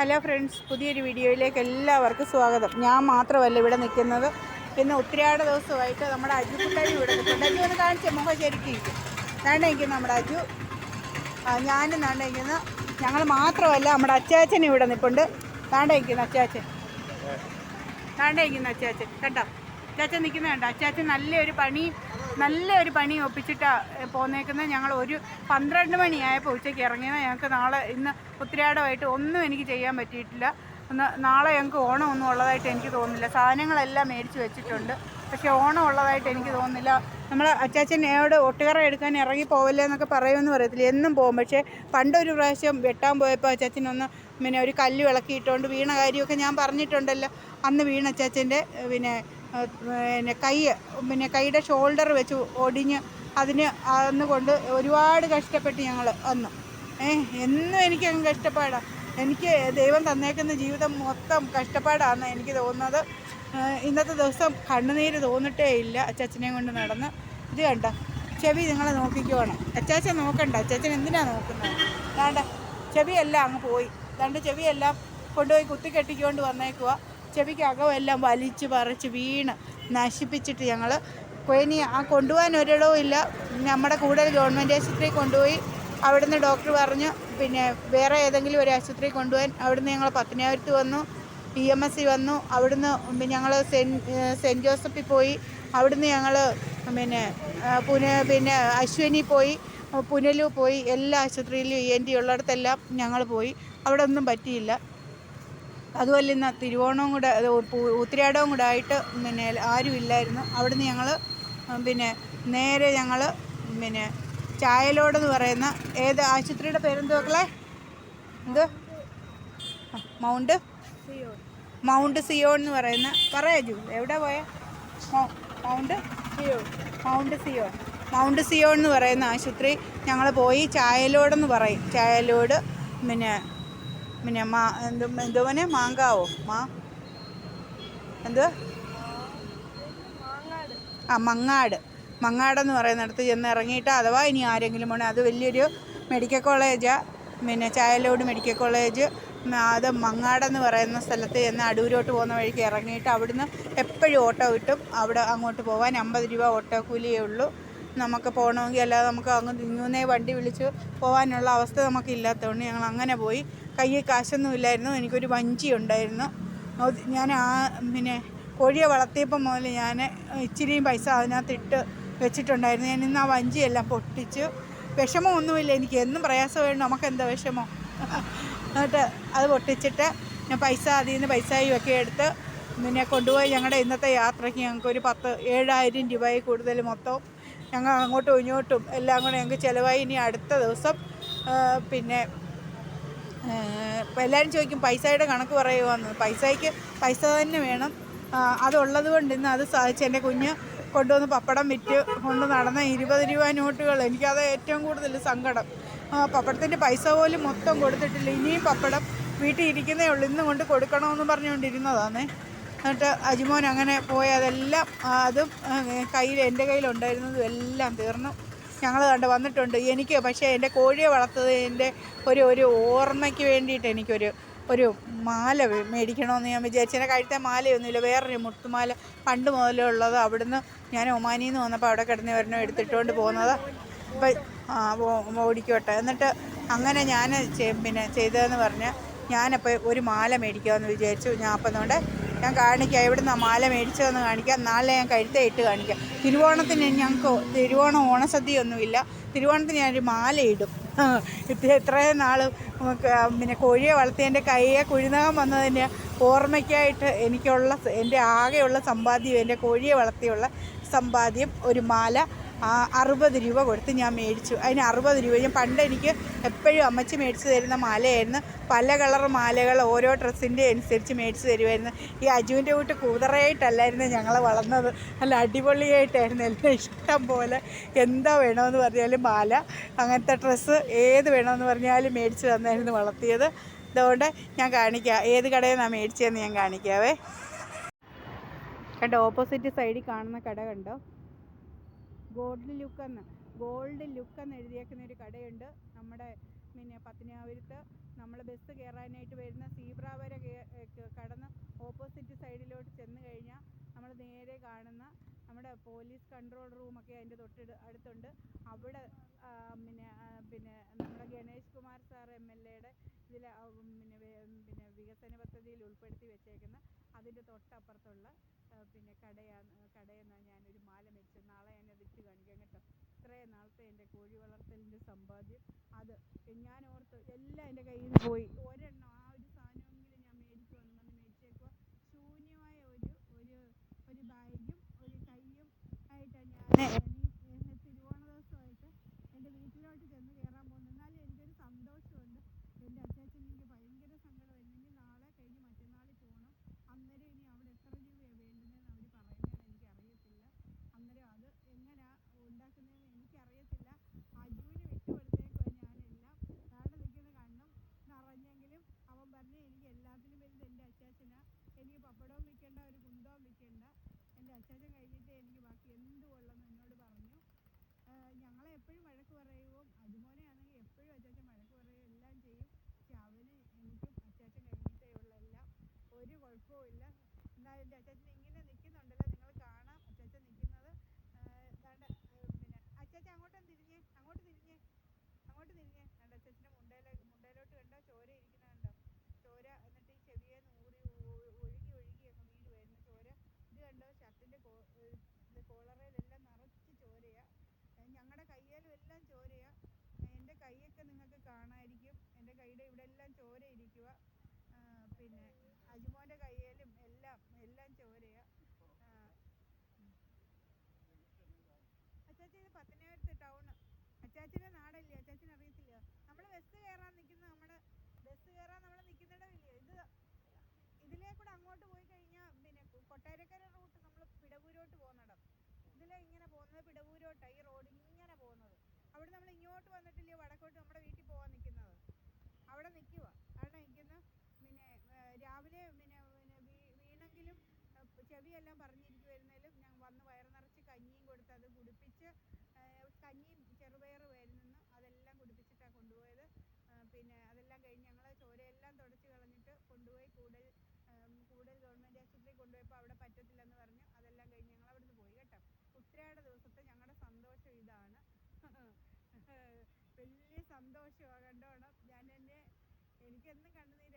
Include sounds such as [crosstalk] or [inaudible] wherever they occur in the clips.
Hello friends പുതിയൊരു വീഡിയോയിലേക്ക് എല്ലാവർക്കും സ്വാഗതം. ഞാൻ മാത്രമല്ല ഇവിടെ നിൽക്കുന്നത്. പിന്നെ ഒത്തിരിയാട് ദിവസമായിട്ട് നമ്മുടെ അജു അജുക്കുട്ടായി ഇവിടെ നിൽക്കുന്നുണ്ട് അജു ഒന്ന് കാണിച്ച മുഖം ശരിക്കും നാണ്ട നമ്മുടെ അജു. ഞാനും നാണ്ട ഞങ്ങൾ മാത്രമല്ല നമ്മുടെ അച്ചാച്ചൻ ഇവിടെ നിൽപ്പുണ്ട്. നാണ്ട നിൽക്കുന്ന അച്ചാച്ചൻ. നാണ്ട അച്ചാച്ചൻ. കേട്ടോ അച്ചാച്ചൻ നിൽക്കുന്ന കണ്ടോ? അച്ചാച്ചൻ നല്ലൊരു പണി നല്ലൊരു പണി ഒപ്പിച്ചിട്ടാണ് പോന്നേക്കുന്നത് ഞങ്ങൾ ഒരു പന്ത്രണ്ട് മണിയായപ്പോൾ ഉച്ചയ്ക്ക് ഇറങ്ങിയത്. ഞങ്ങൾക്ക് നാളെ ഇന്ന് ഉത്തരാടമായിട്ട് ഒന്നും എനിക്ക് ചെയ്യാൻ പറ്റിയിട്ടില്ല. ഒന്ന് നാളെ ഞങ്ങൾക്ക് ഓണം ഒന്നും ഉള്ളതായിട്ട് എനിക്ക് തോന്നുന്നില്ല. സാധനങ്ങളെല്ലാം മേടിച്ച് വെച്ചിട്ടുണ്ട്. പക്ഷേ ഓണം ഉള്ളതായിട്ട് എനിക്ക് തോന്നുന്നില്ല. നമ്മൾ അച്ചാച്ചനോട് ഒട്ടുകറ എടുക്കാൻ ഇറങ്ങി പോവില്ല എന്നൊക്കെ പറയുമെന്ന് പറയത്തില്ല. എന്നും പോകും. പക്ഷേ പണ്ടൊരു പ്രാവശ്യം വെട്ടാൻ പോയപ്പോൾ അച്ചാച്ചനൊന്ന് പിന്നെ ഒരു കല്ല് വിളക്കിയിട്ടുകൊണ്ട് വീണ കാര്യമൊക്കെ ഞാൻ പറഞ്ഞിട്ടുണ്ടല്ലോ. അന്ന് വീണ അച്ചാച്ചന്റെ പിന്നെ പിന്നെ കൈ പിന്നെ കൈയുടെ ഷോൾഡർ വെച്ച് ഒടിഞ്ഞ് അതിന് അന്ന് കൊണ്ട് ഒരുപാട് കഷ്ടപ്പെട്ട് ഞങ്ങൾ അന്ന് ഏഹ് എന്നും എനിക്ക് അങ്ങ് കഷ്ടപ്പാടാണ് എനിക്ക് ദൈവം തന്നേക്കുന്ന ജീവിതം മൊത്തം കഷ്ടപ്പാടാണ് എനിക്ക് തോന്നുന്നത്. ഇന്നത്തെ ദിവസം കണ്ണുനീര് തോന്നിട്ടേ ഇല്ല അച്ചാച്ചനെയും കൊണ്ട് നടന്ന്. ഇത് കണ്ട? ചെവി നിങ്ങളെ നോക്കിക്കോണം. അച്ചാച്ചൻ നോക്കണ്ട. അച്ചാച്ചൻ എന്തിനാ നോക്കുന്നത്? വേണ്ട ചെവിയെല്ലാം അങ്ങ് പോയി. രണ്ട് ചെവിയെല്ലാം കൊണ്ടുപോയി കുത്തി വന്നേക്കുക ചെവിക്ക് എല്ലാം വലിച്ച് പറിച്ച് വീണ് നശിപ്പിച്ചിട്ട് ഞങ്ങൾ ഇനി ആ കൊണ്ടുപോകാൻ ഒരിടവും ഇല്ല. നമ്മുടെ കൂടുതൽ ഗവൺമെന്റ് ആശുപത്രിയിൽ കൊണ്ടുപോയി. അവിടുന്ന് ഡോക്ടർ പറഞ്ഞു പിന്നെ വേറെ ഏതെങ്കിലും ഒരു ആശുപത്രിയിൽ കൊണ്ടുപോകാൻ. അവിടുന്ന് ഞങ്ങൾ പത്തനാപുരത്ത് വന്നു ഇ എം എസ് സി വന്നു. അവിടുന്ന് ഞങ്ങൾ സെന്റ് സെന്റ് ജോസഫിൽ പോയി. അവിടുന്ന് ഞങ്ങൾ പിന്നെ പുന പിന്നെ അശ്വിനി പോയി. പുനലു പോയി. എല്ലാ ആശുപത്രിയിലും ഇ എൻ ടി ഉള്ളിടത്തെല്ലാം ഞങ്ങൾ പോയി. അവിടെ ഒന്നും പറ്റിയില്ല. അതുപോലെ ഇന്ന് തിരുവോണവും കൂടെ അത് കൂടെ ആയിട്ട് പിന്നെ ആരും ഇല്ലായിരുന്നു. അവിടുന്ന് ഞങ്ങൾ പിന്നെ നേരെ ഞങ്ങൾ പിന്നെ ചായലോടെന്ന് പറയുന്ന ഏത് ആശുപത്രിയുടെ പേരെന്ത് മക്കളെ? എന്ത്? മൗണ്ട്? മൗണ്ട് സിയോൺ എന്ന് പറയുന്ന പറയാജു എവിടെ പോയ? Mount? Zion mount Zion. Mount Zion എന്ന് പറയുന്ന ആശുപത്രി ഞങ്ങൾ പോയി ചായലോടെന്ന് പറയും. ചായലോട് പിന്നെ പിന്നെ മാ എന്ത് എന്തോനെ മാങ്കാവോ മാ? എന്ത് ആ മങ്ങാട്. മങ്ങാടെന്ന് പറയുന്നിടത്ത് ചെന്ന് ഇറങ്ങിയിട്ട് അഥവാ ഇനി ആരെങ്കിലും വേണേൽ അത് വലിയൊരു മെഡിക്കൽ കോളേജാണ് പിന്നെ ചായലോട് മെഡിക്കൽ കോളേജ്. അത് മങ്ങാടെന്ന് പറയുന്ന സ്ഥലത്ത് ചെന്ന് അടൂരോട്ട് പോകുന്ന വഴിക്ക് ഇറങ്ങിയിട്ട് അവിടുന്ന് എപ്പോഴും ഓട്ടോ കിട്ടും. അവിടെ അങ്ങോട്ട് പോകാൻ അമ്പത് രൂപ ഓട്ടോ കൂലിയേ ഉള്ളൂ. നമുക്ക് പോകണമെങ്കിൽ അല്ലാതെ നമുക്ക് അങ്ങ് ഇങ്ങനെ വണ്ടി വിളിച്ച് പോകാനുള്ള അവസ്ഥ നമുക്ക് ഇല്ലാത്തതുകൊണ്ട് ഞങ്ങൾ അങ്ങനെ പോയി. കയ്യിൽ കാശൊന്നും ഇല്ലായിരുന്നു. എനിക്കൊരു വഞ്ചി ഉണ്ടായിരുന്നു. ഞാൻ ആ പിന്നെ കോഴിയെ വളർത്തിയപ്പോൾ മുതൽ ഞാൻ ഇച്ചിരിയും പൈസ അതിനകത്ത് ഇട്ട് വെച്ചിട്ടുണ്ടായിരുന്നു. ഞാൻ ഇന്ന് ആ വഞ്ചിയെല്ലാം പൊട്ടിച്ചു. വിഷമമൊന്നുമില്ല. എനിക്ക് എന്നും പ്രയാസമായിരുന്നു. നമുക്ക് എന്താ വിഷമം? എന്നിട്ട് അത് പൊട്ടിച്ചിട്ട് ഞാൻ പൈസ അതിൽ നിന്ന് പൈസയും ഒക്കെ എടുത്ത് പിന്നെ കൊണ്ടുപോയി ഞങ്ങളുടെ ഇന്നത്തെ യാത്രയ്ക്ക് ഞങ്ങൾക്ക് ഒരു പത്ത് ഏഴായിരം രൂപയിൽ കൂടുതൽ മൊത്തം ഞങ്ങൾ അങ്ങോട്ടും ഇങ്ങോട്ടും എല്ലാം കൂടെ ഞങ്ങൾക്ക് ചിലവായി. ഇനി അടുത്ത ദിവസം പിന്നെ ഇപ്പം എല്ലാവരും ചോദിക്കും പൈസയുടെ കണക്ക് പറയുവാന്ന്. പൈസയ്ക്ക് പൈസ തന്നെ വേണം. അതുള്ളത് കൊണ്ട് ഇന്ന് അത് സാധിച്ചു എന്റെ കുഞ്ഞ് കൊണ്ടുവന്ന് പപ്പടം വിറ്റ് കൊണ്ട് നടന്ന ഇരുപത് രൂപ നോട്ടുകൾ. എനിക്കത് ഏറ്റവും കൂടുതൽ സങ്കടം. പപ്പടത്തിന്റെ പൈസ പോലും മൊത്തം കൊടുത്തിട്ടില്ല. ഇനിയും പപ്പടം വീട്ടിൽ ഇരിക്കുന്നേ ഉള്ളൂ. ഇന്ന് കൊണ്ട് കൊടുക്കണമെന്ന് പറഞ്ഞുകൊണ്ടിരുന്നതാണേ എന്നിട്ട് അജിമോൻ അങ്ങനെ പോയി. അതെല്ലാം അതും കയ്യിൽ എന്റെ കയ്യിലുണ്ടായിരുന്നതും എല്ലാം തീർന്നു. ഞങ്ങൾ കണ്ട് വന്നിട്ടുണ്ട്. എനിക്ക് പക്ഷേ എന്റെ കോഴിയെ വളർത്തത് എന്റെ ഒരു ഒരു ഓർമ്മയ്ക്ക് വേണ്ടിയിട്ട് എനിക്കൊരു ഒരു മാല മേടിക്കണമെന്ന് ഞാൻ വിചാരിച്ചു. എന്റെ കഴുത്തെ മാലയൊന്നുമില്ല. വേറൊരു മുത്തുമാല പണ്ട് മുതലേ ഉള്ളത് അവിടുന്ന് ഞാൻ ഒമാനിയിൽ നിന്ന് വന്നപ്പോൾ അവിടെ കിടന്ന് വരണം എടുത്തിട്ടുകൊണ്ട് പോകുന്നത്. അപ്പം ഓടിക്കോട്ടെ. എന്നിട്ട് അങ്ങനെ ഞാൻ പിന്നെ ചെയ്തതെന്ന് പറഞ്ഞാൽ ഞാനപ്പോൾ ഒരു മാല മേടിക്കാമെന്ന് വിചാരിച്ചു. ഞാൻ അപ്പം അതുകൊണ്ട് ഞാൻ കാണിക്കാം. എവിടുന്ന് മാല മേടിച്ചതെന്ന് കാണിക്കാം. നാളെ ഞാൻ കഴുത്തേ ഇട്ട് കാണിക്കാം. തിരുവോണത്തിന് ഞങ്ങൾക്ക് തിരുവോണം ഓണസദ്യയൊന്നുമില്ല. തിരുവോണത്തിന് ഞാനൊരു മാലയിടും. ഇത് എത്രയും നാൾ പിന്നെ കോഴിയെ വളർത്തിയതിന്റെ കൈയെ കുഴിനകം വന്നതിന്റെ ഓർമ്മയ്ക്കായിട്ട് എനിക്കുള്ള എന്റെ ആകെയുള്ള സമ്പാദ്യം എന്റെ കോഴിയെ വളർത്തിയുള്ള സമ്പാദ്യം ഒരു മാല. അറുപത് രൂപ കൊടുത്ത് ഞാൻ മേടിച്ചു. അതിന് അറുപത് രൂപ. ഞാൻ പണ്ട് എനിക്ക് എപ്പോഴും അമ്മച്ചി മേടിച്ച് തരുന്ന മാലയായിരുന്നു. പല കളർ മാലകൾ ഓരോ ഡ്രസ്സിന്റെ അനുസരിച്ച് മേടിച്ച് തരുമായിരുന്നു. ഈ അജുവിന്റെ കൂട്ട് കൂതറയായിട്ടല്ലായിരുന്നു ഞങ്ങൾ വളർന്നത്. നല്ല അടിപൊളിയായിട്ടായിരുന്നു. എല്ലാം ഇഷ്ടം പോലെ എന്താ വേണമെന്ന് പറഞ്ഞാലും മാല അങ്ങനത്തെ ഡ്രസ്സ് ഏത് വേണമെന്ന് പറഞ്ഞാലും മേടിച്ച് തന്നായിരുന്നു വളർത്തിയത്. അതുകൊണ്ട് ഞാൻ കാണിക്കാം. ഏത് കടയിൽ നിന്നാണ് മേടിച്ചതെന്ന് ഞാൻ കാണിക്കാവേ. കണ്ടോ ഓപ്പോസിറ്റ് സൈഡിൽ കാണുന്ന കട കണ്ടോ? ഗോൾഡ് ലുക്കെന്ന് ഗോൾഡ് ലുക്കെന്ന് എഴുതിയേക്കുന്ന ഒരു കടയുണ്ട്. നമ്മുടെ പിന്നെ പത്തനാപുരത്ത് നമ്മൾ ബസ് കയറാനായിട്ട് വരുന്ന സീബ്ര വരെ കടന്ന് ഓപ്പോസിറ്റ് സൈഡിലോട്ട് ചെന്ന് കഴിഞ്ഞാൽ നമ്മൾ നേരെ കാണുന്ന നമ്മുടെ പോലീസ് കൺട്രോൾ റൂമൊക്കെ അതിന്റെ തൊട്ട് അടുത്തുണ്ട്. അവിടെ പിന്നെ പിന്നെ നമ്മുടെ Ganesh Kumar sir M L എയുടെ ഇതിൽ പിന്നെ പിന്നെ വികസന പദ്ധതിയിൽ ഉൾപ്പെടുത്തി വെച്ചേക്കുന്ന അതിന്റെ തൊട്ടപ്പുറത്തുള്ള പിന്നെ കടയാണ് കടയിൽ ഞാൻ ഞാനൊരു മാല മേടിച്ചത്. നാളെ ഞാനത് ഇട്ട് കാണിക്കാം കേട്ടോ. ഇത്രയും നാളത്തെ എന്റെ കോഴി വളർത്തലിന്റെ സമ്പാദ്യം. അത് ഞാൻ ഓർത്ത് എല്ലാം എന്റെ കയ്യിൽ നിന്ന് പോയി. ഒരെണ്ണം ഇവിടെല്ലാം ചോരയാണ് എന്റെ കൈയൊക്കെ നിങ്ങൾക്ക് കാണാമായിരിക്കും എന്റെ കൈയുടെ ഇവിടെല്ലാം ചോര ഇരിക്കുക പിന്നെ അജുമോന്റെ കയ്യിലും എല്ലാം എല്ലാം ചോരയാണ് അച്ചാച്ചി ഇത് പത്തനാപുരത്ത് ടൗണ് അച്ചാച്ചിന്റെ നാടല്ലേ? അച്ചാച്ചിന് അറിയത്തില്ല. നമ്മൾ ബസ് കയറാൻ നിൽക്കുന്ന നമ്മൾ ബസ് കയറാൻ നമ്മൾ നിൽക്കുന്നിടമില്ലേ ഇത് ഇതിലേ കൂടെ അങ്ങോട്ട് പോയി കഴിഞ്ഞാൽ പിന്നെ കൊട്ടാരക്കര റൂട്ട് നമ്മൾ പിടവൂരോട്ട് പോകുന്നിടം. ഇതിലെ ഇങ്ങനെ പോകുന്നത് പിടവൂരോട്ടാണ് ഈ ചെവിയെല്ലാം പറഞ്ഞിരിക്കുമായിരുന്നാലും ഞാൻ വന്ന് വയറ് നിറച്ച് കഞ്ഞിയും കൊടുത്ത് അത് കുടിപ്പിച്ച് കഞ്ഞിയും ചെറുപയറുമായിരുന്നു അതെല്ലാം കുടിപ്പിച്ചിട്ടാണ് കൊണ്ടുപോയത്. പിന്നെ അതെല്ലാം കഴിഞ്ഞ് ഞങ്ങൾ ചോരയെല്ലാം തുടച്ച് കളഞ്ഞിട്ട് കൊണ്ടുപോയി കൂടുതൽ കൂടുതൽ ഗവൺമെന്റ് ആശുപത്രി കൊണ്ടുപോയപ്പോൾ അവിടെ പറ്റത്തില്ലെന്ന് പറഞ്ഞു. അതെല്ലാം കഴിഞ്ഞ് ഞങ്ങൾ അവിടുന്ന് പോയി കേട്ടോ. ഉത്തരയുടെ ദിവസത്തെ ഞങ്ങളുടെ സന്തോഷം ഇതാണ്. [laughs] വലിയ സന്തോഷമാണ് കണ്ടോണം. ഞാൻ എന്റെ എനിക്കെന്നും കണ്ണുനീർ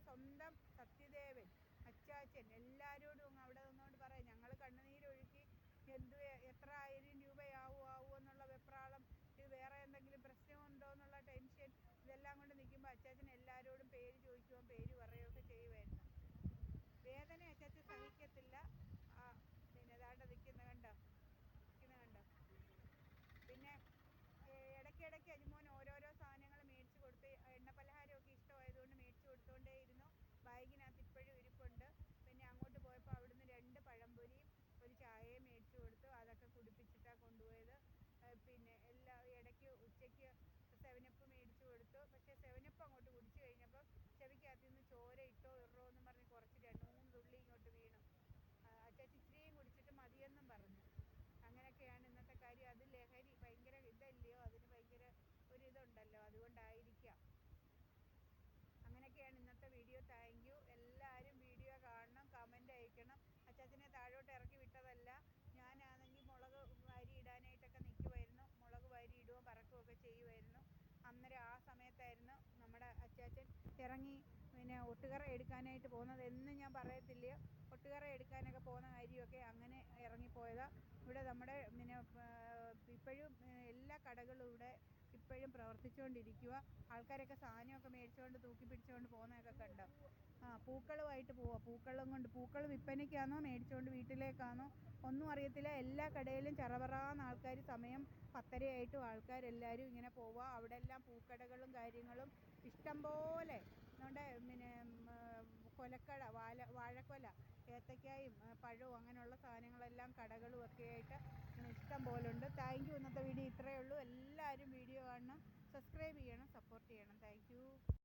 സ്വന്തം സത്യദേവൻ അച്ചാച്ചൻ എല്ലാവരോടും അവിടെ നിന്നുകൊണ്ട് പറയാം. ഞങ്ങൾ കണ്ണുനീരൊഴുക്കി എന്ത് എത്ര ആയിരം രൂപയാവോ ആവോ എന്നുള്ള വെപ്രാളം ഇത് വേറെ എന്തെങ്കിലും പ്രശ്നമുണ്ടോ എന്നുള്ള ടെൻഷൻ ഇതെല്ലാം കൊണ്ട് നിൽക്കുമ്പോൾ അച്ചാച്ചൻ എല്ലാവരോടും പേര് ചോദിക്കുമ്പോൾ പേര് പറയും സമയത്തായിരുന്നു നമ്മുടെ അച്ചാച്ചൻ ഇറങ്ങി പിന്നെ ഒട്ടുകറ എടുക്കാനായിട്ട് പോകുന്നത് എന്ന് ഞാൻ പറയത്തില്ല. ഒട്ടുകറ എടുക്കാനൊക്കെ പോകുന്ന കാര്യമൊക്കെ അങ്ങനെ ഇറങ്ങിപ്പോയതാണ് ഇവിടെ നമ്മുടെ പിന്നെ ഇപ്പോഴും എല്ലാ കടകളും ഇവിടെ ഇപ്പോഴും പ്രവർത്തിച്ചുകൊണ്ടിരിക്കുക ആൾക്കാരൊക്കെ സാധനമൊക്കെ മേടിച്ചുകൊണ്ട് തൂക്കി പിടിച്ചുകൊണ്ട് പോകുന്നതൊക്കെ കണ്ടോ? ആ പൂക്കളുമായിട്ട് പോവുക പൂക്കളും കൊണ്ട് പൂക്കൾ വിൽപ്പനയ്ക്കാണോ മേടിച്ചുകൊണ്ട് വീട്ടിലേക്കാണോ ഒന്നും അറിയത്തില്ല. എല്ലാ കടയിലും ചറപറാന്ന് ആൾക്കാർ സമയം പത്തരയായിട്ടും ആൾക്കാരെല്ലാവരും ഇങ്ങനെ പോവുക അവിടെ എല്ലാം പൂക്കടകളും കാര്യങ്ങളും ഇഷ്ടം പോലെ അതുകൊണ്ട് പിന്നെ കൊലക്കട വാല വാഴക്കൊല. ഏത്തക്കായും പഴവും അങ്ങനെയുള്ള സാധനങ്ങളെല്ലാം കടകളും ഒക്കെ ആയിട്ട് ഇഷ്ടം പോലെ ഉണ്ട് താങ്ക് യു ഇന്നത്തെ വീഡിയോ ഇത്രയേ ഉള്ളൂ. എല്ലാവരും വീഡിയോ കാണണം. സബ്സ്ക്രൈബ് ചെയ്യണം സപ്പോർട്ട് ചെയ്യണം. താങ്ക്